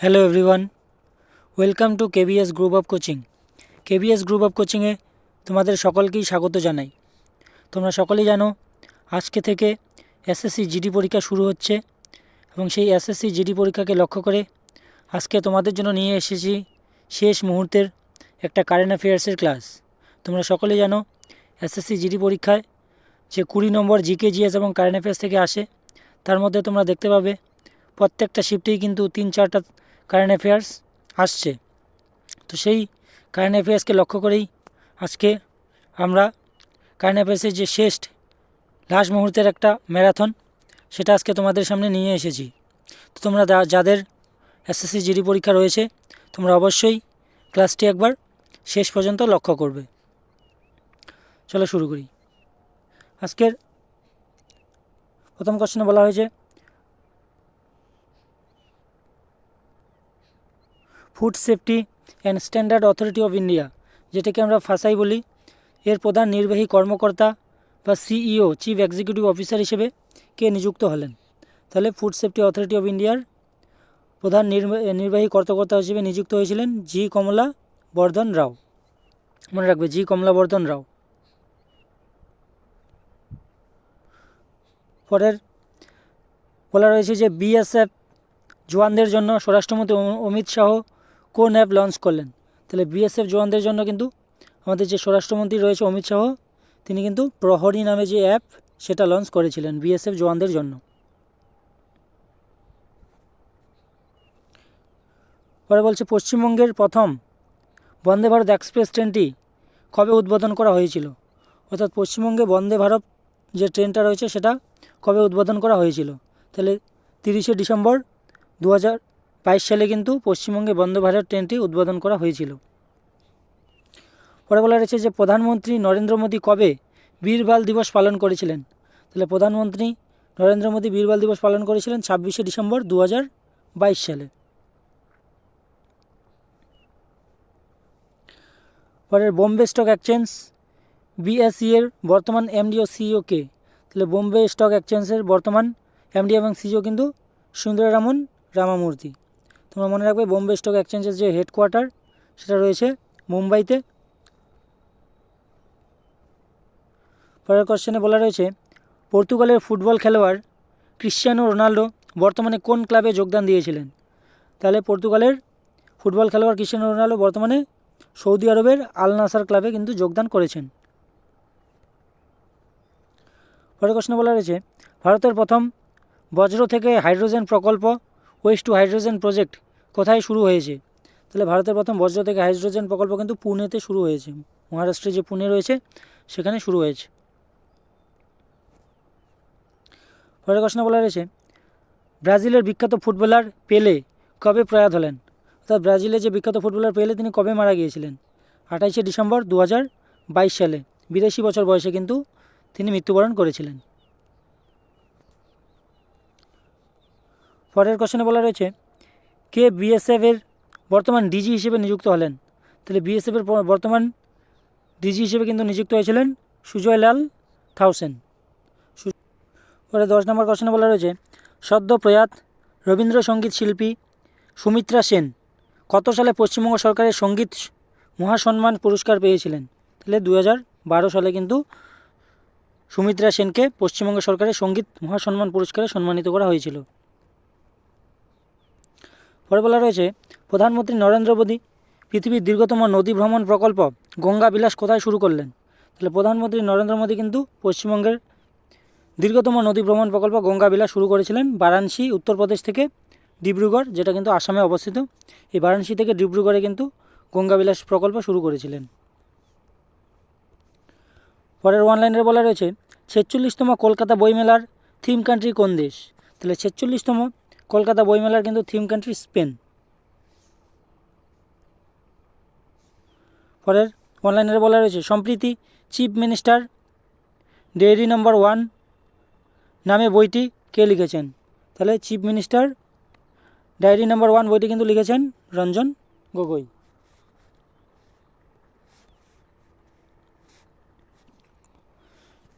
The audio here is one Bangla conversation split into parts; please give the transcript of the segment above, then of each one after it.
Hello everyone welcome to KBS group of coaching KBS group of কোচিংয়ে তোমাদের সকলকেই স্বাগত জানাই। তোমরা সকলেই জানো, আজকে থেকে এসএসসি জিডি পরীক্ষা শুরু হচ্ছে এবং সেই এসএসসি জিডি পরীক্ষাকে লক্ষ্য করে আজকে তোমাদের জন্য নিয়ে এসেছি শেষ মুহূর্তের একটা কারেন্ট অ্যাফেয়ার্সের ক্লাস তোমরা সকলেই জানো এসএসসি জিডি পরীক্ষায় যে কুড়ি নম্বর জিকে জিএস এবং কারেন্ট অ্যাফেয়ার্স থেকে আসে, তার মধ্যে তোমরা দেখতে পাবে প্রত্যেকটা শিফটেই কিন্তু তিন চারটা কারেন্ট অ্যাফেয়ার্স আসছে। তো সেই কারেন্ট অ্যাফেয়ার্সকে লক্ষ্য করেই আজকে আমরা কারেন্ট অ্যাফেয়ার্সের যে শেষ লাস্ট মুহূর্তের একটা ম্যারাথন সেটা আজকে তোমাদের সামনে নিয়ে এসেছি। তো তোমরা যাদের এসএসসি জিডি পরীক্ষা রয়েছে, তোমরা অবশ্যই ক্লাসটি একবার শেষ পর্যন্ত লক্ষ্য করবে। চলো শুরু করি। আজকের প্রথম কোশ্চেনে বলা হয়েছে food safety and standard authority of India, যেটাকে আমরা ফাসাই বলি। এর প্রধান নির্বাহী কর্মকর্তা বা সিইও, চিফ এক্সিকিউটিভ অফিসার হিসেবে কে নিযুক্ত হলেন? তাহলে ফুড সেফটি অথরিটি অফ ইন্ডিয়ার প্রধান নির্বা- নির্বাহী কর্মকর্তা হিসেবে নিযুক্ত হয়েছিলেন জি কমলা বর্ধন রাও। মনে রাখবে জি কমলা বর্ধন রাও। পরের বলা রয়েছে যে বিএসএফ জওয়ানদের জন্য স্বরাষ্ট্রমন্ত্রী অমিত শাহ কোন অ্যাপ লঞ্চ করলেন? তাহলে বিএসএফ জওয়ানদের জন্য কিন্তু আমাদের যে স্বরাষ্ট্রমন্ত্রী রয়েছে অমিত শাহ, তিনি কিন্তু প্রহরী নামে যে অ্যাপ সেটা লঞ্চ করেছিলেন বিএসএফ জওয়ানদের জন্য। পরে বলছে, পশ্চিমবঙ্গের প্রথম বন্দে ভারত এক্সপ্রেস ট্রেনটি কবে উদ্বোধন করা হয়েছিল? অর্থাৎ পশ্চিমবঙ্গে বন্দে ভারত যে ট্রেনটা রয়েছে সেটা কবে উদ্বোধন করা হয়েছিল? তাহলে তিরিশে ডিসেম্বর দু হাজার বাইশ সালে কিন্তু পশ্চিমবঙ্গে বন্দে ভারত ট্রেনটি উদ্বোধন করা হয়েছিল। পরে বলা রয়েছে যে প্রধানমন্ত্রী নরেন্দ্র মোদী কবে বীরবাল দিবস পালন করেছিলেন? তাহলে প্রধানমন্ত্রী নরেন্দ্র মোদী বীরবাল দিবস পালন করেছিলেন ছাব্বিশে ডিসেম্বর দু হাজার বাইশ সালে। পরের বোম্বে স্টক এক্সচেঞ্জ বিএসসি এর বর্তমান এমডি ও সিইও কে? তাহলে বোম্বে স্টক এক্সচেঞ্জের বর্তমান এমডি এবং সিইও কিন্তু সুন্দরারামন রামামূর্তি। তোমরা মনে রাখবে বোম্বে স্টক এক্সচেঞ্জের যে হেডকোয়ার্টার, সেটা রয়েছে মুম্বাইতে। পরের কোশ্চেনে বলা রয়েছে, পর্তুগালের ফুটবল খেলোয়াড় ক্রিশ্চিয়ানো রোনাল্ডো বর্তমানে কোন ক্লাবে যোগদান দিয়েছিলেন? তাহলে পর্তুগালের ফুটবল খেলোয়াড় ক্রিশ্চিয়ানো রোনাল্ডো বর্তমানে সৌদি আরবের আল নাসার ক্লাবে কিন্তু যোগদান করেছেন। পরের কোশ্চেনে বলা রয়েছে, ভারতের প্রথম বজ্র থেকে হাইড্রোজেন প্রকল্প ওয়েস্ট টু হাইড্রোজেন প্রজেক্ট কোথায় শুরু হয়েছে? তাহলে ভারতের প্রথম বজ্র থেকে হাইড্রোজেন প্রকল্প কিন্তু পুনেতে শুরু হয়েছে। মহারাষ্ট্রে যে পুনে রয়েছে, সেখানে শুরু হয়েছে। পরের প্রশ্ন বলা রয়েছে, ব্রাজিলের বিখ্যাত ফুটবলার পেলে কবে প্রয়াত হলেন? অর্থাৎ ব্রাজিলের যে বিখ্যাত ফুটবলার পেলে, তিনি কবে মারা গিয়েছিলেন? আঠাইশে ডিসেম্বর দু হাজার বাইশ সালে, বিরাশি বছর বয়সে কিন্তু তিনি মৃত্যুবরণ করেছিলেন। পরের কোশ্চেনে বলা রয়েছে কে বিএসএফের বর্তমান ডিজি হিসেবে নিযুক্ত হলেন? তাহলে বিএসএফের বর্তমান ডিজি হিসেবে কিন্তু নিযুক্ত হয়েছিলেন সুজয়লাল থাউসেন। পরে দশ নম্বর কোশ্চেনে বলা রয়েছে, সদ্য প্রয়াত রবীন্দ্রসঙ্গীত শিল্পী সুমিত্রা সেন কত সালে পশ্চিমবঙ্গ সরকারের সংগীত মহাসম্মান পুরস্কার পেয়েছিলেন? তাহলে দু বারো সালে কিন্তু সুমিত্রা সেনকে পশ্চিমবঙ্গ সরকারের সংগীত মহাসম্মান পুরস্কারে সম্মানিত করা হয়েছিল। পরে বলা রয়েছে, প্রধানমন্ত্রী নরেন্দ্র মোদী পৃথিবীর দীর্ঘতম নদী ভ্রমণ প্রকল্প গঙ্গা বিলাস কোথায় শুরু করলেন? তাহলে প্রধানমন্ত্রী নরেন্দ্র মোদী কিন্তু পশ্চিমবঙ্গের দীর্ঘতম নদী ভ্রমণ প্রকল্প গঙ্গা বিলাস শুরু করেছিলেন বারাণসী, উত্তরপ্রদেশ থেকে ডিব্রুগড়, যেটা কিন্তু আসামে অবস্থিত। এই বারাণসী থেকে ডিব্রুগড়ে কিন্তু গঙ্গা বিলাস প্রকল্প শুরু করেছিলেন। পরের অনলাইনের বলা রয়েছে, ছেচল্লিশতম কলকাতা বইমেলার থিম কান্ট্রি কোন দেশ? তাহলে ছেচল্লিশতম কলকাতা বইমেলার কিন্তু থিম কান্ট্রি স্পেন পরের অনলাইনের বলা রয়েছে, সম্প্রীতি chief minister diary number one নামে বইটি কে লিখেছেন? তাহলে chief minister diary number one বইটি কিন্তু লিখেছেন রঞ্জন গগৈ।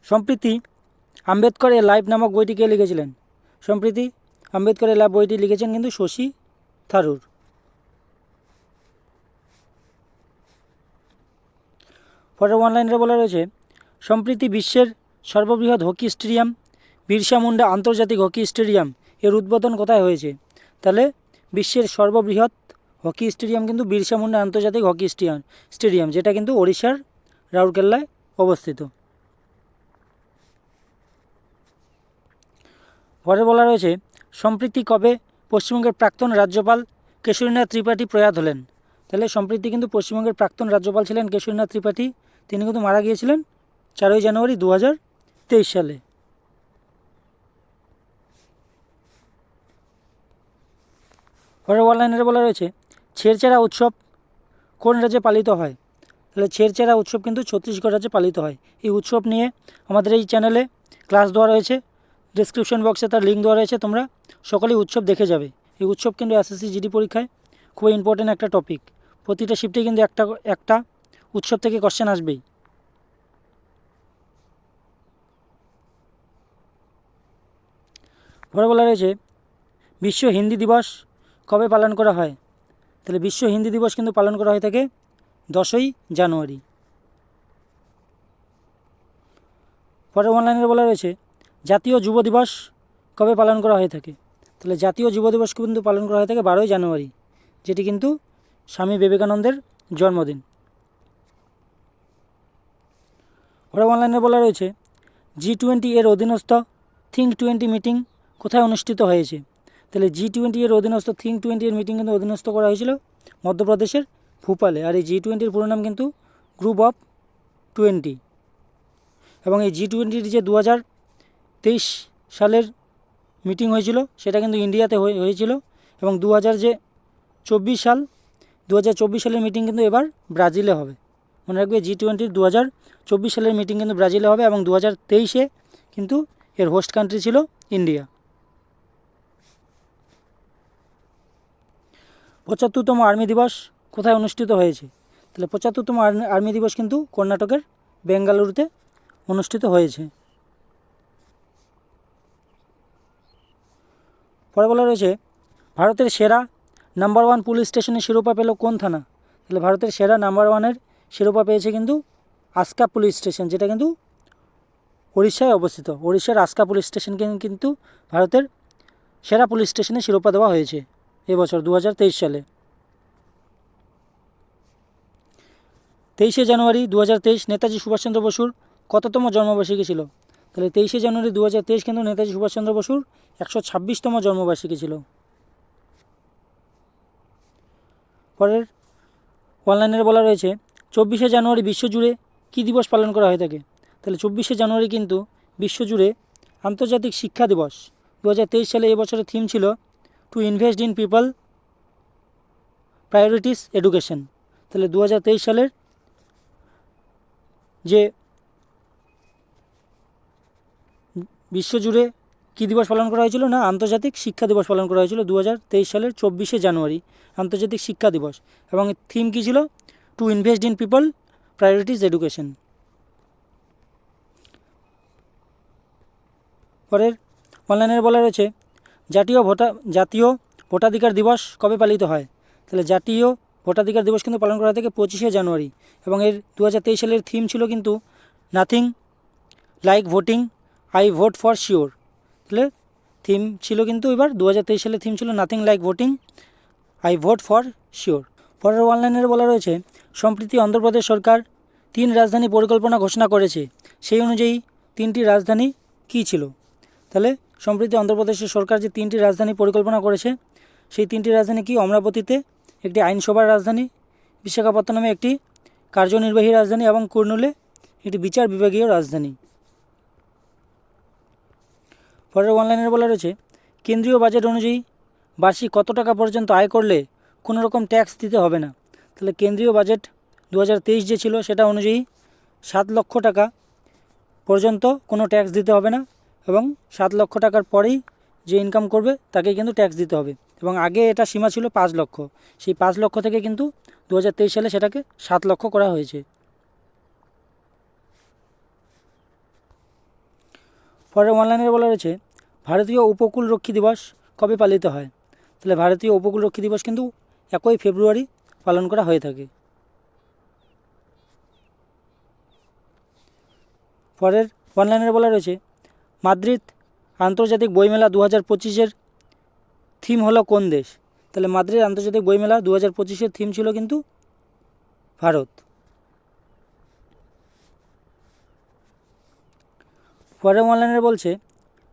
সম্প্রীতি আম্বেদকর এ লাইফ নামক বইটি কে লিখেছিলেন? সম্প্রীতি আম্বেদকরের লাভ বইটি লিখেছেন কিন্তু শশী থারুর। ফটো অনলাইনে বলা রয়েছে, সম্প্রতি বিশ্বের সর্ববৃহৎ হকি স্টেডিয়াম, বিরসা মুন্ডা আন্তর্জাতিক হকি স্টেডিয়াম, এর উদ্বোধন কোথায় হয়েছে? তাহলে বিশ্বের সর্ববৃহৎ হকি স্টেডিয়াম কিন্তু বিরসা মুন্ডা আন্তর্জাতিক হকি স্টেডিয়াম স্টেডিয়াম, যেটা কিন্তু ওড়িশার রাউরকেল্লায় অবস্থিত। পরে বলা রয়েছে সম্প্রতি কবে? পশ্চিমবঙ্গের প্রাক্তন রাজ্যপাল কেশরীনাথ ত্রিপাঠী প্রয়াত হলেন। তাহলে সম্প্রীতি কিন্তু পশ্চিমবঙ্গের প্রাক্তন রাজ্যপাল ছিলেন কেশরীনাথ ত্রিপাঠী। তিনি কিন্তু মারা গিয়েছিলেন চারই জানুয়ারি দু হাজার তেইশ সালে। পরের অনলাইনের বলা রয়েছে ছেড়চেরা উৎসব কোন রাজ্যে পালিত হয়? তাহলে ছেড়চেরা উৎসব কিন্তু ছত্তিশগড় রাজ্যে পালিত হয়। এই উৎসব নিয়ে আমাদের এই চ্যানেলে ক্লাস দেওয়া রয়েছে। ডিসক্রিপশন বক্সে তার লিঙ্ক দেওয়া রয়েছে, তোমরা সকলেই উৎসব দেখে যাবে। এই উৎসব কিন্তু এসএসসি জিডি পরীক্ষায় খুবই ইম্পর্টেন্ট একটা টপিক প্রতিটা শিফটে কিন্তু একটা একটা উৎসব থেকে কোশ্চেন আসবেই। পরে বলা রয়েছে, বিশ্ব হিন্দি দিবস কবে পালন করা হয়? তাহলে বিশ্ব হিন্দি দিবস কিন্তু পালন করা হয়ে থাকে দশই জানুয়ারি। পরের অনলাইনে বলা রয়েছে জাতীয় যুব দিবস কবে পালন করা হয়ে থাকে? তাহলে জাতীয় যুব দিবস কিন্তু পালন করা হয়ে থাকে বারোই জানুয়ারি, যেটি কিন্তু স্বামী বিবেকানন্দের জন্মদিন। পরে অনলাইনে বলা রয়েছে জি টোয়েন্টি এর অধীনস্থ থিঙ্ক টোয়েন্টি মিটিং কোথায় অনুষ্ঠিত হয়েছে? তাহলে জি টোয়েন্টি এর অধীনস্থ থিঙ্ক টোয়েন্টি এর মিটিং কিন্তু অধীনস্থ করা হয়েছিল মধ্যপ্রদেশের ভূপালে, আর এই জি টোয়েন্টির পুরো নাম কিন্তু গ্রুপ অফ টোয়েন্টি এবং এই জি টোয়েন্টির যে দু হাজার তেইশ সালের মিটিং হয়েছিল, সেটা কিন্তু ইন্ডিয়াতে হয়ে- হয়েছিল এবং দু হাজার যে চব্বিশ সাল দু হাজার চব্বিশ সালের মিটিং কিন্তু এবার ব্রাজিলে হবে। মনে রাখবে জি টোয়েন্টির দু হাজার চব্বিশ সালের মিটিং কিন্তু ব্রাজিলে হবে এবং দু হাজার তেইশে কিন্তু এর হোস্ট কান্ট্রি ছিল ইন্ডিয়া। পঁচাত্তরতম আর্মি দিবস কোথায় অনুষ্ঠিত হয়েছে? তাহলে পঁচাত্তরতম আর্মি দিবস কিন্তু কর্ণাটকের বেঙ্গালুরুতে অনুষ্ঠিত হয়েছে। পরে বলা রয়েছে, ভারতের সেরা নাম্বার ওয়ান পুলিশ স্টেশনের শিরোপা পেল কোন থানা? তাহলে ভারতের সেরা নাম্বার ওয়ানের শিরোপা পেয়েছে কিন্তু আস্কা পুলিশ স্টেশন যেটা কিন্তু উড়িষ্যায় অবস্থিত। উড়িষ্যার আস্কা পুলিশ স্টেশনকে কিন্তু ভারতের সেরা পুলিশ স্টেশনে শিরোপা দেওয়া হয়েছে এবছর দু হাজার তেইশ সালে। তেইশে জানুয়ারি দু হাজার তেইশ, নেতাজি সুভাষচন্দ্র বসুর কততম জন্মবার্ষিকী ছিল? তাহলে তেইশে জানুয়ারি দু হাজার তেইশ কিন্তু নেতাজি সুভাষচন্দ্র বসুর একশো ছাব্বিশতম জন্মবার্ষিকী ছিল। পরের অনলাইনের বলা রয়েছে, চব্বিশে জানুয়ারি বিশ্বজুড়ে কী দিবস পালন করা হয়ে থাকে তাহলে চব্বিশে জানুয়ারি কিন্তু বিশ্বজুড়ে আন্তর্জাতিক শিক্ষা দিবস। দু হাজার তেইশ সালে এবছরের থিম ছিল to invest in people priorities education তাহলে দু হাজার তেইশ সালের যে বিশ্বজুড়ে কী দিবস পালন করা হয়েছিল না, আন্তর্জাতিক শিক্ষা দিবস পালন করা হয়েছিল দু হাজার তেইশ সালের চব্বিশে জানুয়ারি, আন্তর্জাতিক শিক্ষা দিবস। এবং থিম কী ছিল? To invest in people priorities education পরের অনলাইনের বলা রয়েছে, জাতীয় ভোটা, জাতীয় ভোটাধিকার দিবস কবে পালিত হয়? তাহলে জাতীয় ভোটাধিকার দিবস কিন্তু পালন করা থেকে পঁচিশে জানুয়ারি। এবং এর দু হাজার তেইশ সালের থিম ছিল কিন্তু nothing like voting I vote for sure. তাহলে থিম ছিল কিন্তু এবার দু সালের থিম ছিল nothing like voting, I vote for sure. পরের অনলাইনের বলা রয়েছে, সম্প্রতি অন্ধ্রপ্রদেশ সরকার তিন রাজধানী পরিকল্পনা ঘোষণা করেছে, সেই অনুযায়ী তিনটি রাজধানী কী ছিল? তাহলে সম্প্রতি অন্ধ্রপ্রদেশের সরকার যে তিনটি রাজধানী পরিকল্পনা করেছে, সেই তিনটি রাজধানী কি অমরাবতীতে? একটি আইনসভার রাজধানী, বিশাখাপত্তনমে একটি কার্যনির্বাহী রাজধানী এবং কুর্নুলে একটি বিচার বিভাগীয় রাজধানী। পরের অনলাইনের বলা রয়েছে, কেন্দ্রীয় বাজেট অনুযায়ী বার্ষিক কত টাকা পর্যন্ত আয় করলে কোনো রকম ট্যাক্স দিতে হবে না। তাহলে কেন্দ্রীয় বাজেট দু হাজার তেইশ যে ছিল সেটা অনুযায়ী সাত লক্ষ টাকা পর্যন্ত কোনো ট্যাক্স দিতে হবে না এবং সাত লক্ষ টাকার পরেই যে ইনকাম করবে তাকে কিন্তু ট্যাক্স দিতে হবে এবং আগে এটা সীমা ছিল পাঁচ লক্ষ। সেই পাঁচ লক্ষ থেকে কিন্তু দু হাজার তেইশ সালে সেটাকে সাত লক্ষ করা হয়েছে। পরে অনলাইনে বলা রয়েছে, ভারতীয় উপকূলরক্ষী দিবস কবে পালিত হয়? তাহলে ভারতীয় উপকূলরক্ষী দিবস কিন্তু একই ফেব্রুয়ারি পালন করা হয়ে থাকে। পরের অনলাইনের বলা রয়েছে, মাদ্রিদ আন্তর্জাতিক বইমেলা দু হাজার পঁচিশের থিম হলো কোন দেশ? তাহলে মাদ্রিদ আন্তর্জাতিক বইমেলা দু হাজার পঁচিশের থিম ছিল কিন্তু ভারত। পরের অনলাইনের বলছে,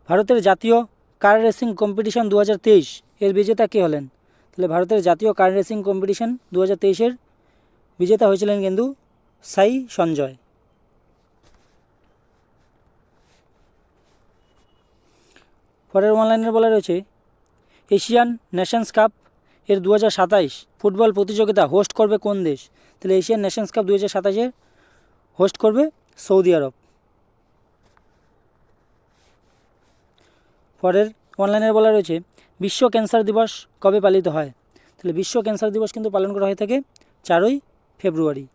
ভারতের জাতীয় কার রেসিং কম্পিটিশন দু হাজার তেইশ, এর বিজেতা কে হলেন? তাহলে ভারতের জাতীয় কার রেসিং কম্পিটিশন দু হাজার তেইশের বিজেতা হয়েছিলেন কিন্তু সাই সঞ্জয়। পরের অনলাইনের বলা রয়েছে, এশিয়ান নেশনস কাপ এর দু ফুটবল প্রতিযোগিতা হোস্ট করবে কোন দেশ? তাহলে এশিয়ান নেশনস কাপ দু হাজার হোস্ট করবে সৌদি আরব। পরের অনলাইনের বলা রয়েছে, বিশ্ব ক্যান্সার দিবস কবে পালিত হয়? তাহলে বিশ্ব ক্যান্সার দিবস কিন্তু পালন করা হয়ে থাকে চারই ফেব্রুয়ারি।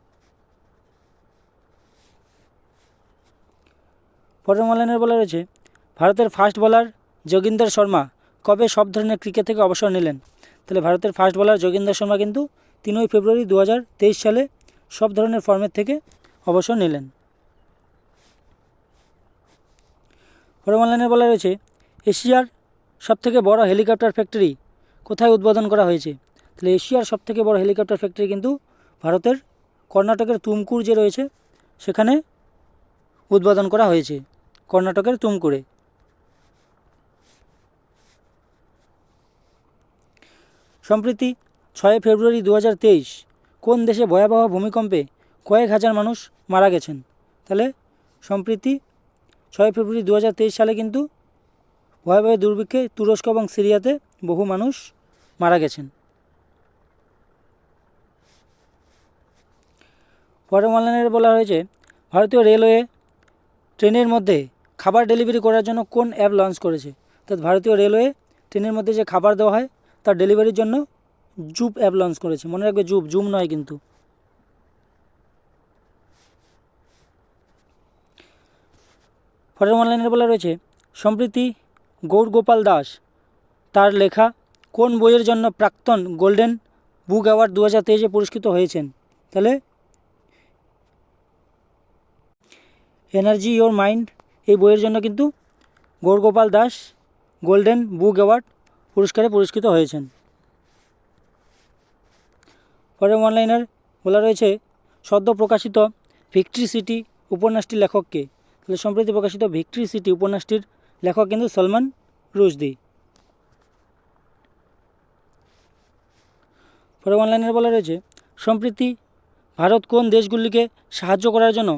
পরের অনলাইনের বলা রয়েছে, ভারতের ফাস্ট বলার যোগিন্দর শর্মা কবে সব ধরনের ক্রিকেট থেকে অবসর নিলেন? তাহলে ভারতের ফাস্ট বোলার যোগিন্দর শর্মা কিন্তু তিনই ফেব্রুয়ারি দু হাজার তেইশ সালে সব ধরনের ফর্মের থেকে অবসর নিলেন। পরের অনলাইনের বলা রয়েছে এশিয়ার সবথেকে বড় হেলিকপ্টার ফ্যাক্টরি কোথায় উদ্বোধন করা হয়েছে? তাহলে এশিয়ার সবথেকে বড় হেলিকপ্টার ফ্যাক্টরি কিন্তু ভারতের কর্ণাটকের তুমকুর যে রয়েছে, সেখানে উদ্বোধন করা হয়েছে, কর্ণাটকের তুমকুরে। সম্প্রতি ছয় ফেব্রুয়ারি দু হাজার তেইশ কোন দেশে ভয়াবহ ভূমিকম্পে কয়েক হাজার মানুষ মারা গেছেন? তাহলে সম্প্রতি ছয় ফেব্রুয়ারি দু হাজার তেইশ সালে কিন্তু ভয়াবহ দুর্ভিক্ষে তুরস্ক এবং সিরিয়াতে বহু মানুষ মারা গেছেন। পরে অনলাইনে বলা হয়েছে ভারতীয় রেলওয়ে ট্রেনের মধ্যে খাবার ডেলিভারি করার জন্য কোন অ্যাপ লঞ্চ করেছে? অর্থাৎ ভারতীয় রেলওয়ে ট্রেনের মধ্যে যে খাবার দেওয়া হয়, তার ডেলিভারির জন্য জুপ অ্যাপ লঞ্চ করেছে। মনে রাখবে জুপ, জুম নয় কিন্তু। পরের অনলাইনের বলা রয়েছে, সম্প্রতি গৌরগোপাল দাস। তার লেখা কোন বইয়ের জন্য প্রাক্তন গোল্ডেন বুক অ্যাওয়ার্ড দু হাজার তেইশে পুরস্কৃত হয়েছেন? তাহলে এনার্জি ইওর মাইন্ড এই বইয়ের জন্য কিন্তু Gaur Gopal Das golden book award পুরস্কারে পুরস্কৃত হয়েছেন। পরে অনলাইনের বলা রয়েছে, সদ্য প্রকাশিত ভিক্টরি সিটি উপন্যাসটির লেখককে। তাহলে সম্প্রতি প্রকাশিত ভিক্টরি সিটি উপন্যাসটির লেখক কিন্তু সলমান রুশদি। পরে অনলাইনের বলা রয়েছে, সম্প্রতি ভারত কোন দেশগুলিকে সাহায্য করার জন্য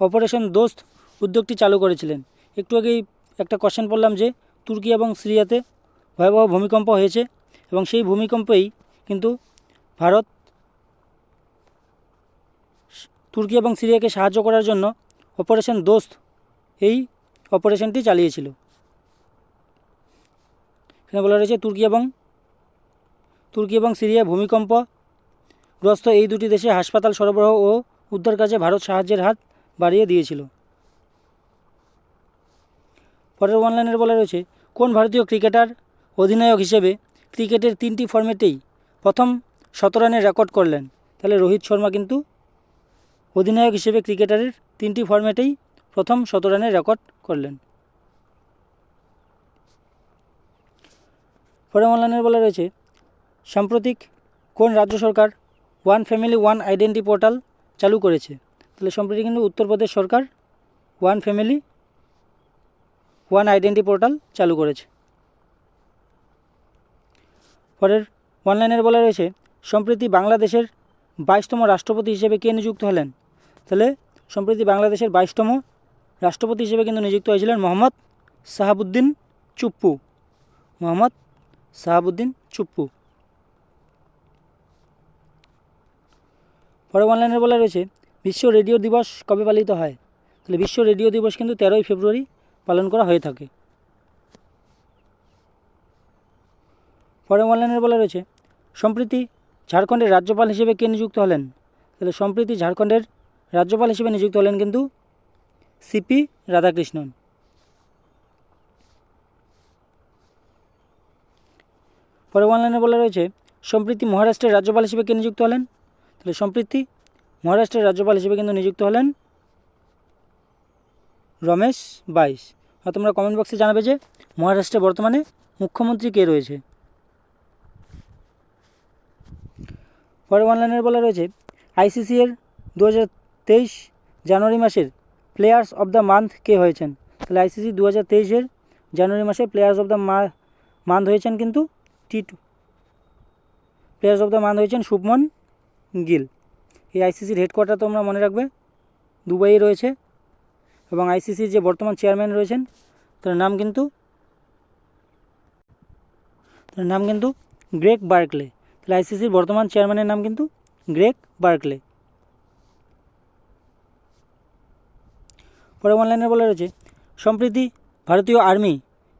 অপারেশন দোস্ত উদ্যোগটি চালু করেছিলেন? একটু আগেই একটা কোশ্চেন পড়লাম যে, তুর্কি এবং সিরিয়াতে ভয়াবহ ভূমিকম্প হয়েছে এবং সেই ভূমিকম্পেই কিন্তু ভারত তুর্কি এবং সিরিয়াকে সাহায্য করার জন্য অপারেশন দোস্ত এই অপারেশনটি চালিয়েছিল। এখানে বলা রয়েছে তুর্কি এবং তুর্কি এবং সিরিয়া ভূমিকম্প। গ্রস্ত এই দুটি দেশে হাসপাতাল সরবরাহ ও উদ্ধার কাজে ভারত সাহায্যের হাত বাড়িয়ে দিয়েছিল। পরের অনলাইনের বলা রয়েছে, কোন ভারতীয় ক্রিকেটার অধিনায়ক হিসেবে ক্রিকেটের তিনটি ফর্মেটেই প্রথম শত রানের রেকর্ড করলেন? তাহলে রোহিত শর্মা কিন্তু অধিনায়ক হিসেবে ক্রিকেটারের তিনটি ফর্মেটেই প্রথম শত রানের রেকর্ড করলেন। পরে অনলাইনের বলা রয়েছে, সাম্প্রতিক কোন রাজ্য সরকার one family, one identity portal চালু করেছে? তাহলে সম্প্রতি কিন্তু উত্তরপ্রদেশ সরকার one family, one identity portal চালু করেছে। পরের অনলাইনের বলা রয়েছে, সম্প্রতি বাংলাদেশের বাইশতম রাষ্ট্রপতি হিসেবে কে নিযুক্ত হলেন? তাহলে সম্প্রতি বাংলাদেশের বাইশতম রাষ্ট্রপতি হিসেবে কিন্তু নিযুক্ত হয়েছিলেন মোহাম্মদ সাহাবুদ্দিন চুপ্পু। মোহাম্মদ সাহাবুদ্দিন চুপ্পু। পরে অনলাইনের বলা রয়েছে, বিশ্ব রেডিও দিবস কবে পালিত হয়? তাহলে বিশ্ব রেডিও দিবস কিন্তু তেরোই ফেব্রুয়ারি পালন করা হয়ে থাকে। পরে অনলাইনের বলা রয়েছে, সম্প্রতি ঝাড়খণ্ডের রাজ্যপাল হিসেবে কে নিযুক্ত হলেন? তাহলে সম্প্রতি ঝাড়খণ্ডের রাজ্যপাল হিসেবে নিযুক্ত হলেন কিন্তু সিপি রাধাকৃষ্ণন। পরে অনলাইনে বলা রয়েছে, সম্প্রতি মহারাষ্ট্রের রাজ্যপাল হিসেবে কে নিযুক্ত হলেন? তাহলে সম্প্রতি মহারাষ্ট্রের রাজ্যপাল হিসেবে কিন্তু নিযুক্ত হলেন রমেশ বাইশ। আর তোমরা কমেন্ট বক্সে জানাবে যে, মহারাষ্ট্রে বর্তমানে মুখ্যমন্ত্রী কে রয়েছে? পরে অনলাইনের বলা রয়েছে আইসিসি এর দু হাজার তেইশ জানুয়ারি মাসের প্লেয়ার্স অফ দ্য মান্থ কে হয়েছেন। তাহলে আইসিসি দু হাজার তেইশের জানুয়ারি মাসে প্লেয়ার্স অফ দ্য মান্থ হয়েছেন কিন্তু টি প্লেয়ার্স অফ দ্য মান্থ হয়েছেন শুভমন গিল। এই আইসিসির হেডকোয়ার্টার তোমরা মনে রাখবে, দুবাইয়ে রয়েছে। এবং আইসিসির যে বর্তমান চেয়ারম্যান রয়েছেন, তার নাম কিন্তু, তার নাম কিন্তু গ্রেক বার্কলে। তাহলে আইসিসির বর্তমান চেয়ারম্যানের নাম কিন্তু গ্রেক বার্কলে। পরে অনলাইনে বলা রয়েছে, সম্প্রতি ভারতীয় আর্মি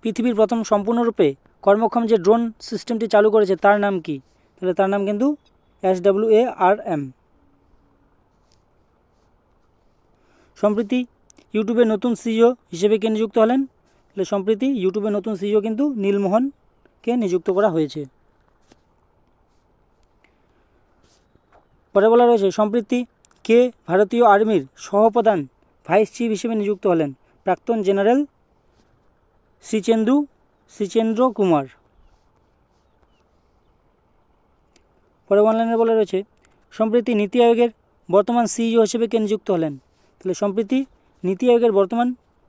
পৃথিবীর প্রথম সম্পূর্ণরূপে কর্মক্ষম যে ড্রোন সিস্টেমটি চালু করেছে, তার নাম কি? তাহলে তার নাম কিন্তু S W A R M সম্প্রতি ইউটিউবে নতুন সিইও হিসেবে কে নিযুক্ত হলেন? তাহলে সম্প্রতি ইউটিউবে নতুন সিইও কিন্তু নীলমোহনকে নিযুক্ত করা হয়েছে। পরে বলা রয়েছে, সম্প্রতি কে ভারতীয় আর্মির সহপ্রধান ভাইস চিফ হিসেবে নিযুক্ত হলেন প্রাক্তন জেনারেল শ্রীচেন্দু শ্রীচেন্দ্র কুমার। পরে অনলাইনে বলা রয়েছে, সম্প্রতি নীতি আয়োগের বর্তমান সিইও হিসেবে কে নিযুক্ত হলেন? তাহলে সম্প্রতি নীতি আয়োগের বর্তমান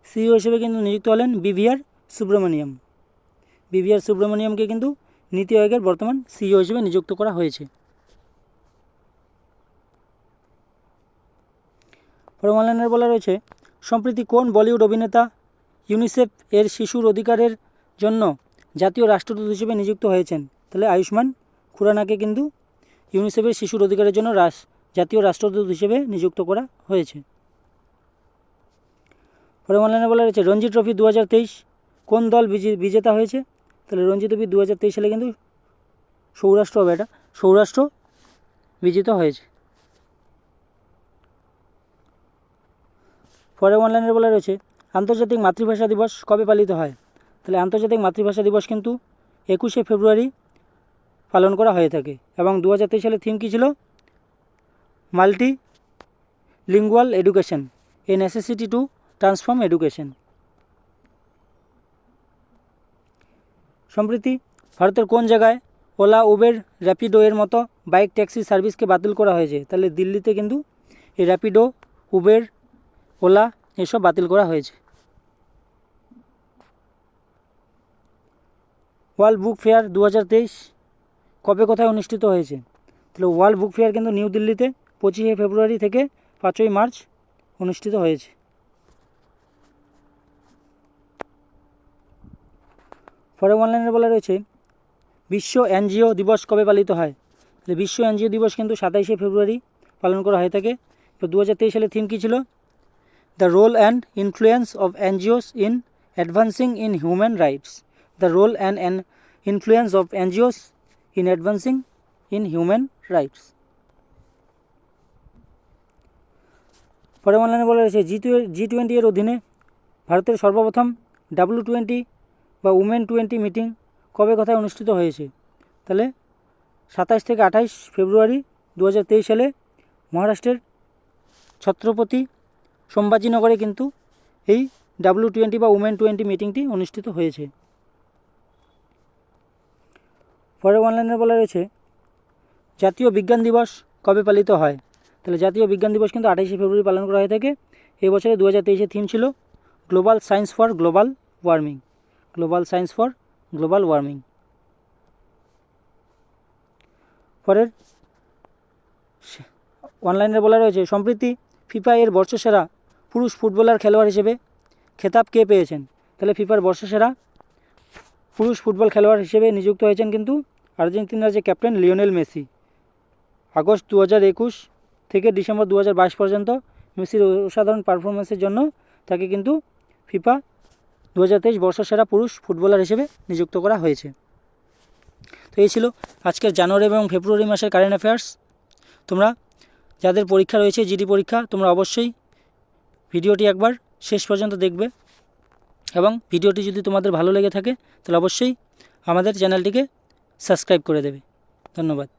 সিইও হিসেবে কিন্তু নিযুক্ত হলেন বিভিআর সুব্রমণিয়াম। বিভিআর সুব্রমণিয়ামকে কিন্তু নীতি আয়োগের বর্তমান সিইও হিসেবে নিযুক্ত করা হয়েছে। পরে অনলাইনের বলা রয়েছে, সম্প্রতি কোন বলিউড অভিনেতা ইউনিসেফ এর শিশুর অধিকারের জন্য জাতীয় রাষ্ট্রদূত হিসেবে নিযুক্ত হয়েছেন। তাহলে আয়ুষ্মান খুরানাকে কিন্তু ইউনিসেফের শিশুর অধিকারের জন্য রাস, জাতীয় রাষ্ট্রদূত হিসেবে নিযুক্ত করা হয়েছে। পরে অনলাইনে বলা রয়েছে রঞ্জি ট্রফি দু হাজার তেইশ কোন দল বিজে- বিজেতা হয়েছে? তাহলে রঞ্জি ট্রফি দু হাজার তেইশ সালে কিন্তু সৌরাষ্ট্র হবে এটা, সৌরাষ্ট্র বিজিত হয়েছে। পরে অনলাইনে বলা রয়েছে আন্তর্জাতিক মাতৃভাষা দিবস কবে পালিত হয়? তাহলে আন্তর্জাতিক মাতৃভাষা দিবস কিন্তু একুশে ফেব্রুয়ারি পালন করা হয়ে থাকে এবং দু হাজার সালের থিম কী ছিল? Multilingual education a necessity to transform education সম্প্রতি ভারতের কোন জায়গায় ওলা, উবের র্যাপিডো এর মতো বাইক ট্যাক্সি সার্ভিসকে বাতিল করা হয়েছে? তাহলে দিল্লিতে কিন্তু এই র্যাপিডো উবের, ওলা এসব বাতিল করা হয়েছে। ওয়ার্ল্ড বুক ফেয়ার দু হাজার তেইশ কবে কোথায় অনুষ্ঠিত হয়েছে? তাহলে ওয়ার্ল্ড বুক ফেয়ার কিন্তু নিউ দিল্লিতে পঁচিশে ফেব্রুয়ারি থেকে পাঁচই মার্চ অনুষ্ঠিত হয়েছে। পরে অনলাইনে বলা রয়েছে, বিশ্ব এনজিও দিবস কবে পালিত হয়? তাহলে বিশ্ব এনজিও দিবস কিন্তু সাতাইশে ফেব্রুয়ারি পালন করা হয়ে থাকে। তো দু সালের থিম কী ছিল? The role and influence of NGOs in advancing in human rights the role and and influence of NGOs in advancing in human rights পরে অনলাইনে বলা রয়েছে জি জি টোয়েন্টি এর অধীনে ভারতের সর্বপ্রথম ডাব্লিউ টোয়েন্টি বা উমেন টোয়েন্টি মিটিং কবে কোথায় অনুষ্ঠিত হয়েছে? তাহলে সাতাশ থেকে আঠাইশ ফেব্রুয়ারি দু হাজার তেইশ সালে মহারাষ্ট্রের ছত্রপতি সম্ভাজিনগরে কিন্তু এই ডাব্লিউ টোয়েন্টি বা উমেন টোয়েন্টি মিটিংটি অনুষ্ঠিত হয়েছে। পরে অনলাইনে বলা রয়েছে, জাতীয় বিজ্ঞান দিবস কবে পালিত হয়? তাহলে জাতীয় বিজ্ঞান দিবস কিন্তু আঠাশে ফেব্রুয়ারি পালন করা হয়ে থাকে। এই বছরে দু হাজার তেইশের থিম ছিল, global science for global warming. Global science for global warming. পরের, অনলাইনে বলা রয়েছে, সম্প্রতি ফিফা এর বর্ষসেরা পুরুষ ফুটবলার খেলোয়াড় হিসেবে খেতাব কে পেয়েছেন? তাহলে ফিফার বর্ষসেরা পুরুষ ফুটবল খেলোয়াড় হিসেবে নিযুক্ত হয়েছেন কিন্তু আর্জেন্টিনার যে ক্যাপ্টেন লিওনেল মেসি, আগস্ট দু হাজার একুশ থেকে ডিসেম্বর দু হাজার বাইশ পর্যন্ত মেসির অসাধারণ পারফরমেন্সের জন্য তাকে কিন্তু ফিফা দু হাজার তেইশ বর্ষসেরা পুরুষ ফুটবলার হিসেবে নিযুক্ত করা হয়েছে। তো এই ছিল আজকের জানুয়ারি এবং ফেব্রুয়ারি মাসের কারেন্ট অ্যাফেয়ার্স। তোমরা যাদের পরীক্ষা রয়েছে, জিডি পরীক্ষা, তোমরা অবশ্যই ভিডিওটি একবার শেষ পর্যন্ত দেখবে এবং ভিডিওটি যদি তোমাদের ভালো লেগে থাকে, তাহলে অবশ্যই আমাদের চ্যানেলটিকে সাবস্ক্রাইব করে দেবে। ধন্যবাদ।